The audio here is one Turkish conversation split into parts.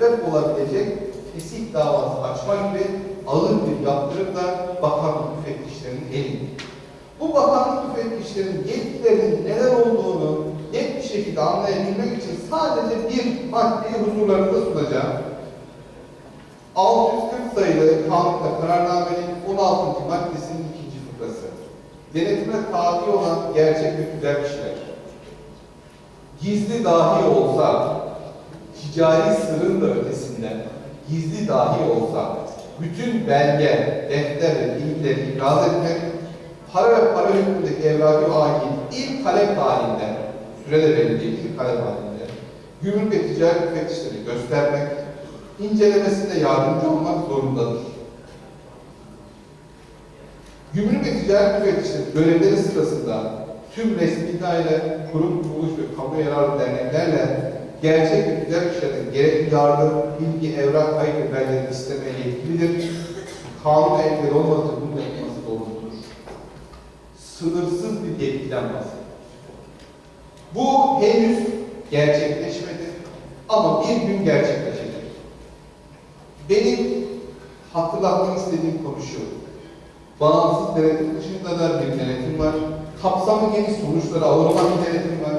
sebep olabilecek fesih davası açma gibi ağır bir yaptırım da bakanlık müfettişlerinin elinde. Bu bakanlık müfettişlerinin yetkilerinin neler olduğunu net bir şekilde anlayabilmek için sadece bir maddeyi huzurlarında sunacağım. 640 sayılı kanunda kararnamenin 16. maddesinin ikinci fıkrası. Denetime tabi olan gerçek ve güzel kişiler. Gizli dahi olsa, ticari sırrın da ötesinde, gizli dahi olsa, bütün belge, defter ve bilgileri ibraz etmek, para ve para hükmündeki evrakı ait ilk talep halinde, sürede belli ilk talep halinde, gümrük ve ticaret müfettişleri göstermek, incelemesinde yardımcı olmak zorundadır. Gümrük ve ticaret müfettişleri görevleri sırasında tüm resmi daire, kurum, kuruluş ve kamu yararlı derneklerle gerçek ve güzel kişilerin gerekli yardım, bilgi, evrak, kayıt ve belgeleri istemeye yetkilidir. Kanun engel olmadığı bunun yapılması zorunludur. Sınırsız bir yetkiden. Bu henüz gerçekleşmedi ama bir gün gerçekleşecek. Benim hatırlatmak istediğim konu şu. Bağımsız denetim dışında da bir denetim var. Kapsamı geniş sonuçları alır olan bir denetim var.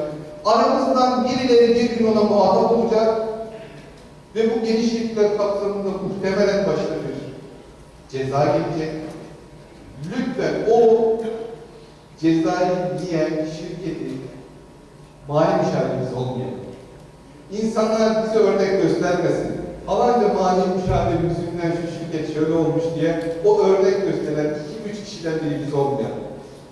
Aramızdan birileri bir gün ona muhatap olacak ve bu genişlikler kapsamında muhtemelen başına bir ceza gelecek. Lütfen o cezayı diyen şirketi mali müşavirimiz olmayalım. İnsanlar bize örnek göstermesin. Falanca mali müşavir yüzünden şu şirket şöyle olmuş diye o örnek gösteren iki üç kişiden biri biz olmayalım.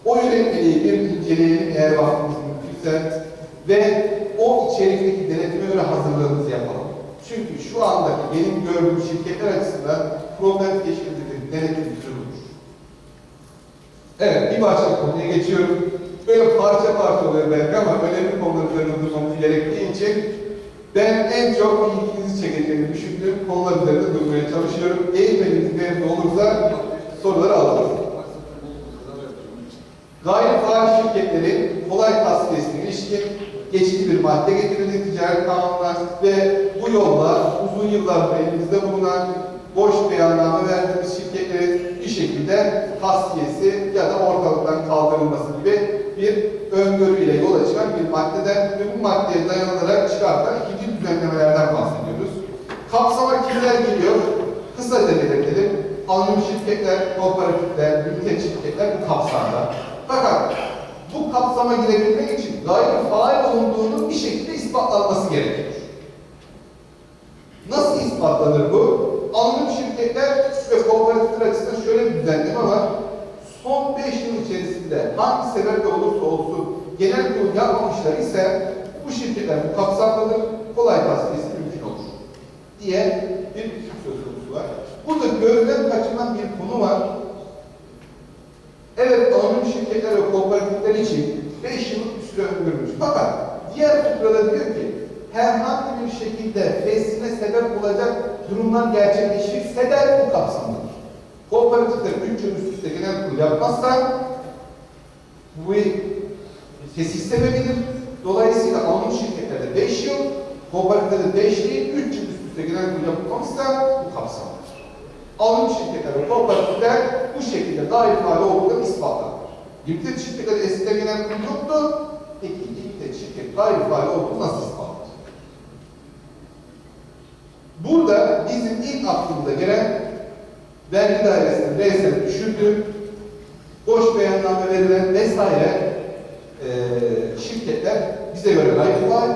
O yönetmeliği bir inceleyelim eğer vaktimiz mümkünse ve o içerikteki denetime göre hazırlığımızı yapalım. Çünkü şu andaki benim gördüğüm şirketler açısından problem teşkil edecek denetim türüdür. Evet, bir başka konuya geçiyorum. Böyle parça parça oluyor belki ama önemli konuları üzerinde durmamız gerektiği için ben en çok ilginizi çekeceğini düşündüğüm konular üzerinde durmaya çalışıyorum. Eğilmeniz nerede olursa soruları alırız. Gayri faal şirketlerin kolay tasfiyesine ilişkin geçici bir madde getirildi ticaret kanununa ve bu yolla uzun yıllardır elimizde bulunan boş beyanname verdiğimiz şirketlerin bir şekilde tasfiyesi ya da ortalıktan kaldırılması gibi bir öngörüyle yola çıkan bir maddeden ve bu maddeye dayanılarak çıkartan ikinci düzenlemelerden bahsediyoruz. Kapsama kimler geliyor? Kısaca belirtelim. Anonim şirketler, kooperatifler, mülkiyet şirketler bu kapsamda. Fakat bu kapsama girebilmek için gayri faal olunduğunun bir şekilde ispatlanması gerekiyor. Nasıl ispatlanır bu? Anonim şirketler ve kooperatifler açısından şöyle bir düzenleme var. Son 5 yıl içerisinde hangi sebeple olursa olsun genel kurul yapmamışlar ise bu şirketler bu kapsamdadır, kolay tasfiyesi mümkün olur diye bir hüküm söz konusu var. Burada gözden kaçıran bir konu var. Evet, anonim şirketler ve kooperatifler için 5 yıllık bir süre öngörülmüş. Fakat diğer fıkrada diyor ki, herhangi bir şekilde fesline sebep olacak durumlar gerçekleşirse de bu kapsamdadır. Kooperatifler 3 yıl üst üste genel kurul yapmazsa bu fesih sebebidir. Dolayısıyla anonim şirketlerde 5 yıl, kooperatiflerde 5 değil, 3 yıl üst üste genel kurul yapılmamışsa bu kapsamdadır. Anonim şirketler ve kooperatifler bu şekilde dair faali olduklarını ispatlar. Limited şirketleri eskiden genel kurul yoktu. Peki limited şirket dair faali olduğunu nasıl ispatlar? Burada bizim ilk aklımıza gelen vergi dairesinin reisleri düşürdü, boş beyanname verilen vesaire e, şirketler bize göre faal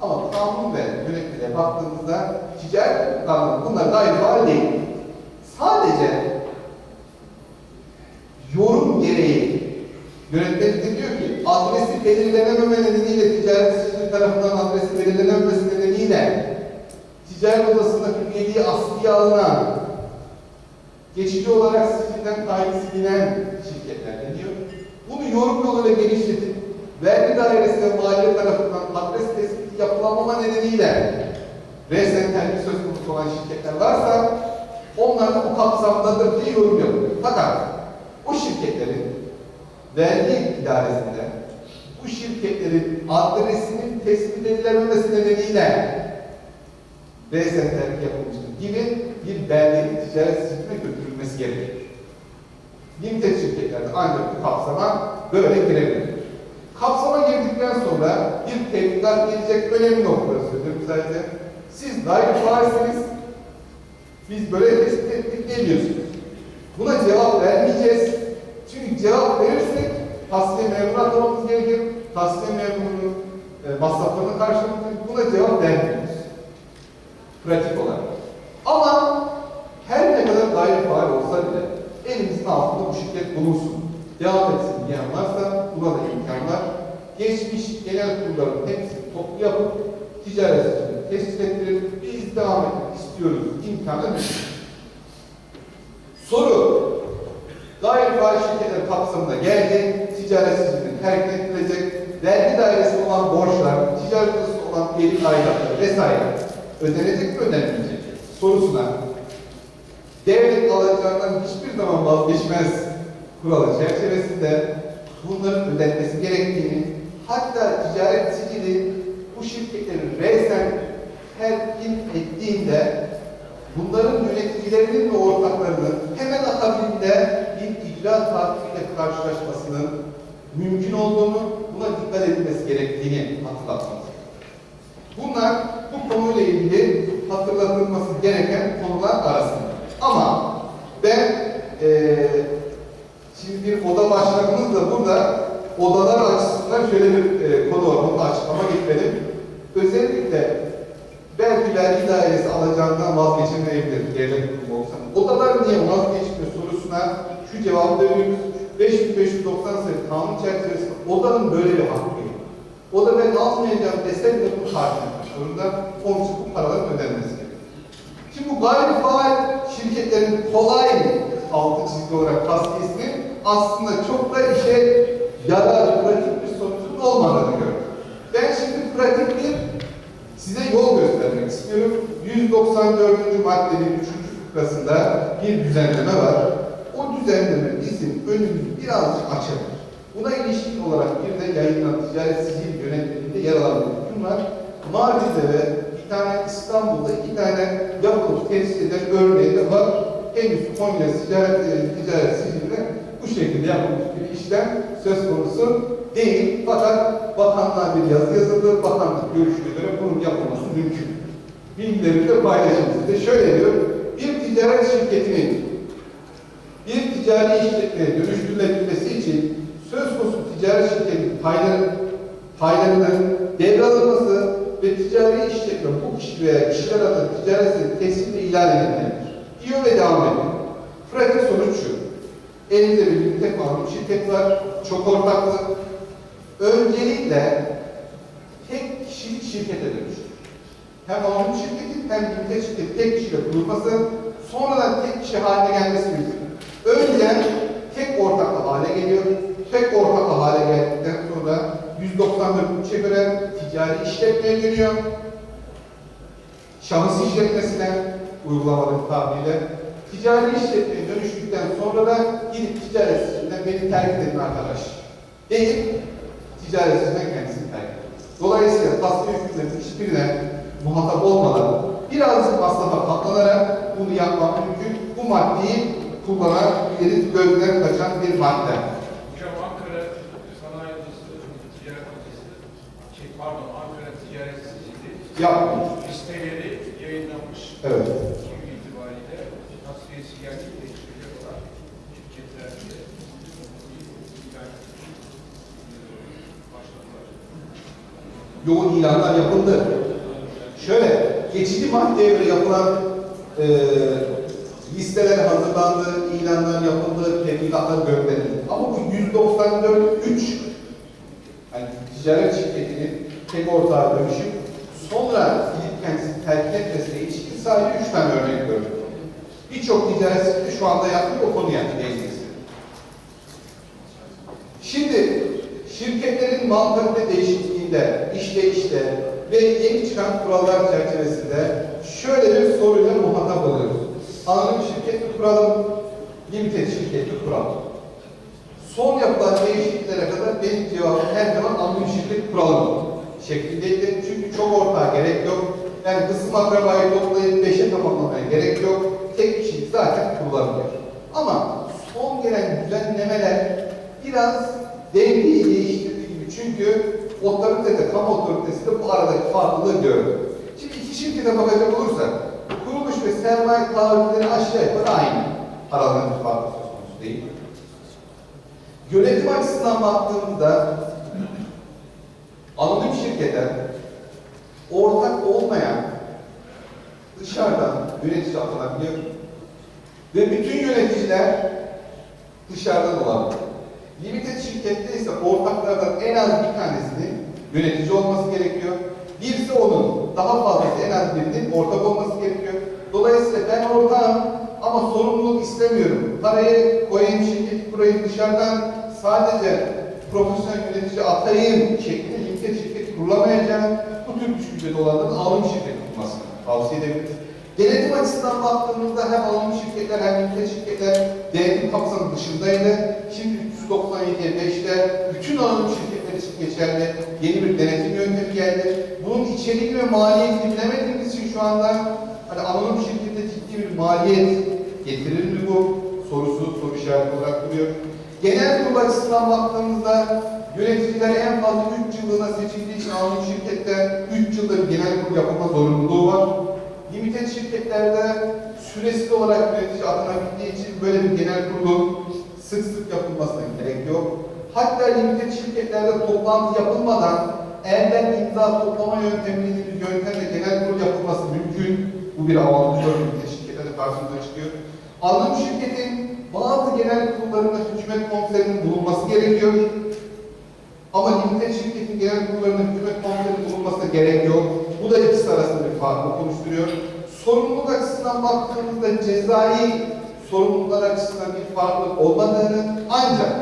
ama kanun ve yönetmeliğe baktığımızda ticaret kanunu bunlar faal değil. Sadece yorum gereği yönetmelik de diyor ki adresi belirlenememe nedeniyle ticaret tarafından adresi belirlenememesi nedeniyle ticaret odasında hürriyeliği askıya alınan geçici olarak sicilden kaydı silinen şirketler deniyor. Bunu yorum yoluyla genişletip vergi dairesi ve tarafından adres tespiti yapılamama nedeniyle resen tercih söz konusu olan şirketler varsa onlar da bu kapsamdadır diye yorum yapıyor. Fakat o şirketlerin vergi idaresinde bu şirketlerin adresinin tespit edilememesi nedeniyle resen terk yapılmıştır gibi bir belgenin ticaret siciliyle götürülmesi gerekir. Limited şirketlerde ancak bu kapsama böyle girebilir. Kapsama girdikten sonra bir tebligat gelecek önemli noktaları söylüyorum zaten. Siz gayri faalsiniz, biz böyle tespit ettik ne diyorsunuz? Buna cevap vermeyeceğiz. Çünkü cevap verirsek tasfiye memuru atamamız gerekir. Tasfiye memurunun e, masraflarını karşılamak Buna cevap vermiyoruz. Pratik olarak. Ama her ne kadar gayri faal olsa bile elimizin altında bu şirket bulunsun. Devam etsin diyen varsa buna da imkan var. Geçmiş genel kurulların hepsini toplu yapıp ticaret sicilini tespit ettirip biz devam etmek istiyoruz imkanı. Soru. Gayri faal şirketler kapsamında geldi, ticaret sicilini terk edilecek, vergi dairesi olan borçlar, ticaret olan geri aidatlar vesaire ödenecek mi ödenmeyecek sorusuna devlet alacağından hiçbir zaman vazgeçmez kuralı çerçevesinde bunların ödenmesi gerektiğini hatta ticaret sicili bu şirketlerin resen terkin ettiğinde bunların yöneticilerinin ve ortaklarının hemen akabinde bir icra takibiyle karşılaşmasının mümkün olduğunu, buna dikkat edilmesi gerektiğini hatırlatmamız. Bunlar bu konuyla ilgili hatırlatılması gereken konular arasında. Ama ben eee şimdi bir oda başkanımız da burada odalar açısından şöyle bir eee, konu var, da açıklama gitmedim. Özellikle belki vergi dairesi alacağından vazgeçemeyebilir devlet kurumu olsa. Odalar niye vazgeçmiyor sorusuna şu cevap veriyoruz. 5590 sayılı kanun çerçevesinde odanın böyle bir hakkı. O da ben almayacağım desem de bu tartışmak zorunda. Onun bu paraların ödenmesi gerekiyor. Şimdi bu gayri faal şirketlerin kolay altı çizgi olarak tasfiyesini aslında çok da işe yarar, pratik bir sonucun olmadığını gördüm. Ben şimdi pratik bir size yol göstermek istiyorum. 194. maddenin 3. fıkrasında bir düzenleme var. O düzenleme bizim önümüzü birazcık açabilir. Buna ilişkin olarak bir de yayınlanan ticaret sicil yönetmeliğinde yer alan var. Mardin'de ve bir tane İstanbul'da iki tane yapılıp tesis eden örneği de var. Henüz Konya ticaret, e, ticaret sicilinde bu şekilde yapılmış bir işlem söz konusu değil. Fakat bakanlığa bir yazı yazıldı. Bakanlık görüşüne göre bunun yapılması mümkün. Bilgileri de paylaşın size. Şöyle diyor. Bir ticaret şirketinin bir ticari işletmeye dönüştürülebilmesi için ticaret şirketinin payları, paylarının devralınması ve ticari işletme bu kişi veya kişiler adına ticaret teslimle ilan edilmelidir. Diyor ve devam ediyor. Pratik sonuç şu. Elimizde bir tek malum şirket var, çok ortaklı. Öncelikle tek kişilik şirkete dönüştür. Hem malum şirketin hem limited şirket tek kişiyle kurulması, sonradan tek kişi haline gelmesi mümkün. Önce tek ortaklı hale geliyor. Tek ortaklı hale geldikten sonra 194'e göre ticari işletmeye dönüyor. Şahıs işletmesine uygulamalı tabiriyle ticari işletmeye dönüştükten sonra da gidip ticaret beni terk edin arkadaş deyip ticaret kendisini terk ediyor. Dolayısıyla tasfiye hükümlerinin hiçbirine muhatap olmadan birazcık masrafa katlanarak bunu yapmak mümkün. Bu maddeyi kullanabiliriz gözden kaçan bir madde. Yapmış. listeleri yayınlanmış. Evet. Bugün itibariyle tasfiyesi gerçekleştirecek olan şirketlerde yoğun ilanlar yapıldı. Şöyle, geçici göre yapılan e, listeler hazırlandı, ilanlar yapıldı, tebligatlar gönderildi. Ama bu 194 3 yani ticaret şirketinin tek ortağa dönüşüp sonra gidip kendisini terk etmesine ilişkin sadece 3 tane örnek gördüm. Birçok ticaret şirketi şu anda yaptığı o konuya istedim. Şimdi şirketlerin mantalite değişikliğinde, işleyişte ve yeni çıkan kurallar çerçevesinde şöyle bir soruyla muhatap oluyoruz. Anonim şirket kuralım, limited şirket mi kuralım? Son yapılan değişikliklere kadar benim cevabım her zaman anonim şirket kuralım şeklindeydi. Çünkü çok ortağa gerek yok. Yani kısım akrabayı toplayıp beşe tamamlamaya gerek yok. Tek kişilik zaten kurulabilir. Ama son gelen düzenlemeler biraz dengeyi değiştirdiği gibi. Çünkü otoritede, kamu otoritesi de bu aradaki farklılığı gördü. Şimdi iki şirkete bakacak olursak, kuruluş ve sermaye taahhütleri aşağı yukarı aynı. Aralarında bir farklı söz konusu değil. Yönetim açısından baktığımızda anonim şirkete ortak olmayan dışarıdan yönetici atanabiliyor. Ve bütün yöneticiler dışarıdan olabilir. Limited şirkette ise ortaklardan en az bir tanesinin yönetici olması gerekiyor. Birisi onun, daha fazlası en az birinin ortak olması gerekiyor. Dolayısıyla ben ortağım ama sorumluluk istemiyorum. Parayı koyayım, şirketi kurayım dışarıdan sadece profesyonel yönetici atayım şeklinde limited şirket kurulamayacağım. Bu tür düşünceli olanların alım şirketi kurmasını tavsiye edebiliriz. Denetim açısından baktığımızda hem alımlı şirketler hem limited şirketler denetim kapsamı dışındaydı. Şimdi 397'ye 5'te bütün alımlı şirketler için geçerli yeni bir denetim yöntemi geldi. Bunun içeriğini ve maliyetini bilemediğimiz için şu anda hani anonim şirkete ciddi bir maliyet getirir mi bu sorusu soru işareti olarak duruyor. Genel kurul açısından baktığımızda yöneticiler en fazla 3 yıllığına seçildiği için anonim şirkette 3 yılda bir genel kurul yapılma zorunluluğu var. Limited şirketlerde süresiz olarak yönetici atanabildiği için böyle bir genel kurulun sık sık yapılmasına gerek yok. Hatta limited şirketlerde toplantı yapılmadan elden imza toplama yöntemi dediğimiz yöntemle genel kurul yapılması mümkün. Bu bir avantaj limited şirketlerde karşımıza çıkıyor. Alım şirketin bazı genel kurullarında hükümet komiserinin bulunması gerekiyor. Ama limited şirketin genel kurullarında hükümet komiserinin bulunmasına gerek yok. Bu da ikisi arasında bir farklılık oluşturuyor. Sorumluluk açısından baktığımızda cezai sorumluluklar açısından bir farklılık olmadığını ancak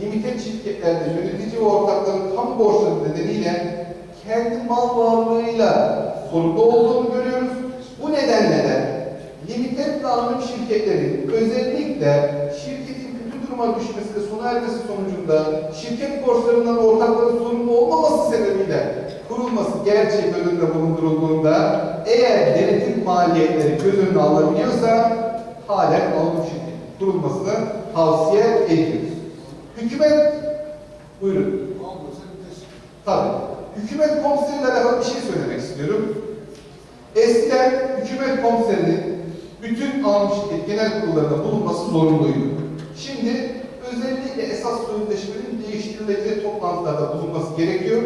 limited şirketlerde yönetici ve ortakların kamu borçları nedeniyle kendi mal varlığıyla sorumlu olduğunu görüyoruz. Bu nedenle de limited anonim şirketlerin özellikle duruma düşmesi ve sona ermesi sonucunda şirket borçlarından ortakların sorumlu olmaması sebebiyle kurulması gerçeği göz önünde bulundurulduğunda eğer denetim maliyetleri göz önüne alınabiliyorsa halen anonim şirket kurulmasını tavsiye ediyoruz. Hükümet buyurun. Tabii. Hükümet komiseriyle alakalı bir şey söylemek istiyorum. Eskiden hükümet komiserinin bütün almış genel kurullarında bulunması zorunluydu. Şimdi özellikle esas sözleşmenin değiştirileceği toplantılarda bulunması gerekiyor.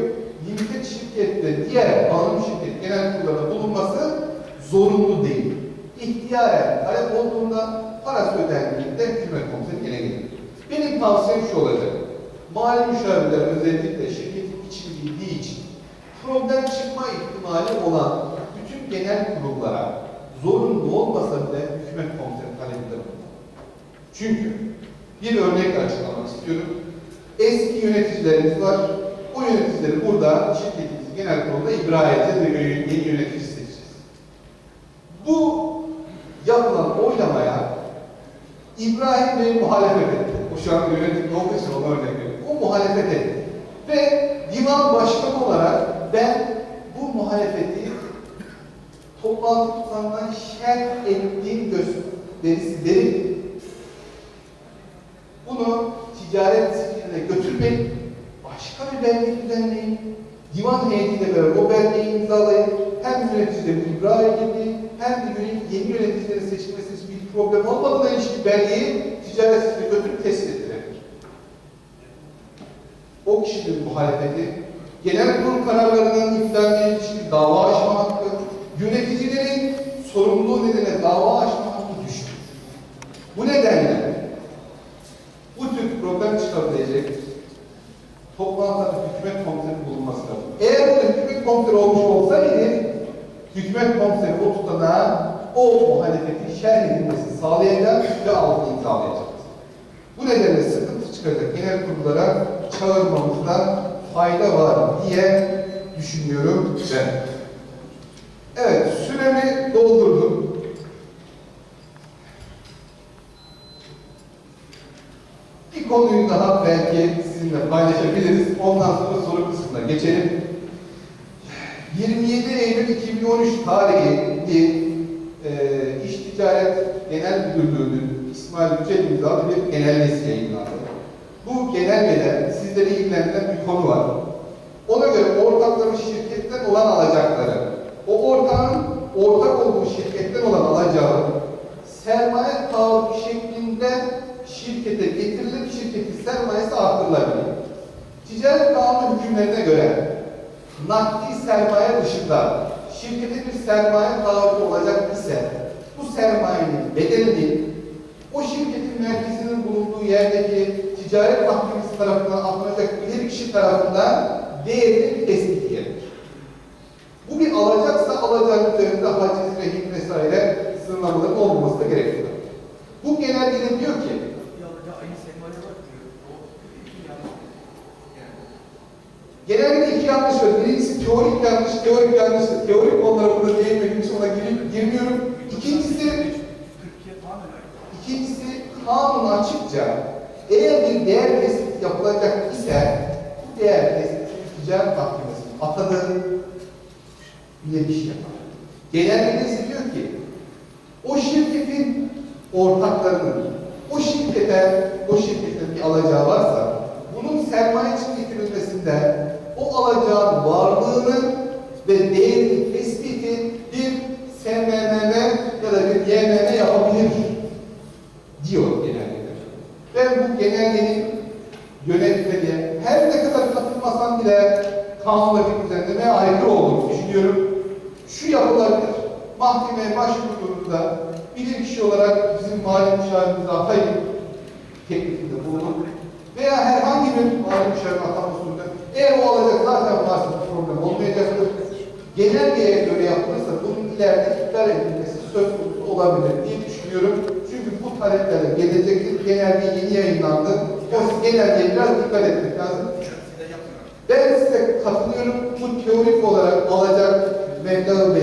Limited şirkette diğer alım şirket genel kurullarında bulunması zorunlu değil. İhtiyaren talep olduğunda parası ödendiğinde hükümet komiseri gene gelir. Benim tavsiyem şu olacak. Mali müşavirler özellikle şirketin içini bildiği için problem çıkma ihtimali olan bütün genel kurullara zorunlu olmasa bile hükümet komiseri talebinde bulunmalı. Çünkü bir örnekle açıklamak istiyorum. Eski yöneticilerimiz var. O yöneticileri burada şirketimizin genel kurulunda ibra edeceğiz ve yeni yönetici seçeceğiz. Bu yapılan oylamaya İbrahim Bey muhalefet etti. O şu an yönetimde olduğu için ona örnek veriyorum. O muhalefet etti. Ve divan başkanı olarak ben bu muhalefeti toplantı tutanından şerh ettiğim gösterisi verip bunu ticaret zikrine götürmeyin, başka bir belge düzenleyin, divan heyetiyle beraber o belgeyi imzalayın, hem yöneticilerin ibra edildiği, hem de yeni yöneticilerin seçilmesi için bir problem olmadığına ilişkin belgeyi ticaret zikrine götürüp test ettirebilir. O kişinin muhalefeti, genel kurul kararlarının iptaline ilişkin dava açma hakkı, yöneticilerin sorumluluğu nedeniyle dava açma hakkı düştü. Bu nedenle problem çıkabilecek toplantıda hükümet komiseri bulunması lazım. Eğer orada hükümet komiseri olmuş olsaydı, hükümet komiseri o tutanağı o muhalefetin şerh edilmesini sağlayacak ve altını imzalayacak. Bu nedenle sıkıntı çıkacak genel kurullara çağırmamızda fayda var diye düşünüyorum ben. Evet, süremi doldurdum. Bir konuyu daha belki sizinle paylaşabiliriz. Ondan sonra soru kısmına geçelim. 27 27 Eylül 2013 tarihli e, İş Ticaret Genel Müdürlüğü'nün İsmail Yücel imzalı bir genelgesi yayınlandı. Bu genelgede sizleri ilgilendiren bir konu var. Ona göre ortakların şirketten olan alacakları, o ortağın ortak olduğu şirketten olan alacağı sermaye taahhütü şeklinde şirkete getirilip şirketin sermayesi arttırılabilir. Ticaret kanunu hükümlerine göre nakdi sermaye dışında şirkete bir sermaye taahhütü olacak ise bu sermayenin bedelini o şirketin merkezinin bulunduğu yerdeki ticaret mahkemesi tarafından alınacak bir kişi tarafından değerini tespit edilir. Bu bir alacaksa alacağın üzerinde haciz, rehin vesaire sınırlamaların olmaması da gerekiyor. Bu genelgede diyor ki Genelde iki yanlış var. Birincisi teorik yanlış, teorik yanlış. Teorik konulara burada değinmediğim için ona girip girmiyorum. İkincisi, ikincisi kanun açıkça eğer bir değer tespiti yapılacak ise bu değer tespiti ticaret mahkemesinin atadığı bile bir şey yapar. Genelde ise diyor ki o şirketin ortaklarının şirkete, o şirketin bir alacağı varsa bunun sermaye için getirilmesinde o alacağın varlığını ve değerini tespiti bir SMMM ya da bir YMM yapabilir diyor genelgeler. Ben bu genelgenin yönetmeliğe her ne kadar katılmasam bile kanundaki düzenlemeye aykırı olduğunu düşünüyorum. Şu yapılabilir. Mahkemeye başvurduğunda bilir kişi olarak bizim mali müşavirimize atayım teklifinde bulunur. Veya herhangi bir müşavir atama usulünde eğer o alacak zaten varsa problem olmayacaktır. Genelgeye göre yapılırsa bunun ileride iptal edilmesi söz konusu olabilir diye düşünüyorum. Çünkü bu taleplerle gelecektir. Genelge yeni yayınlandı. O genelgeye biraz dikkat etmek lazım. Ben size katılıyorum. Bu teorik olarak alacak meblağı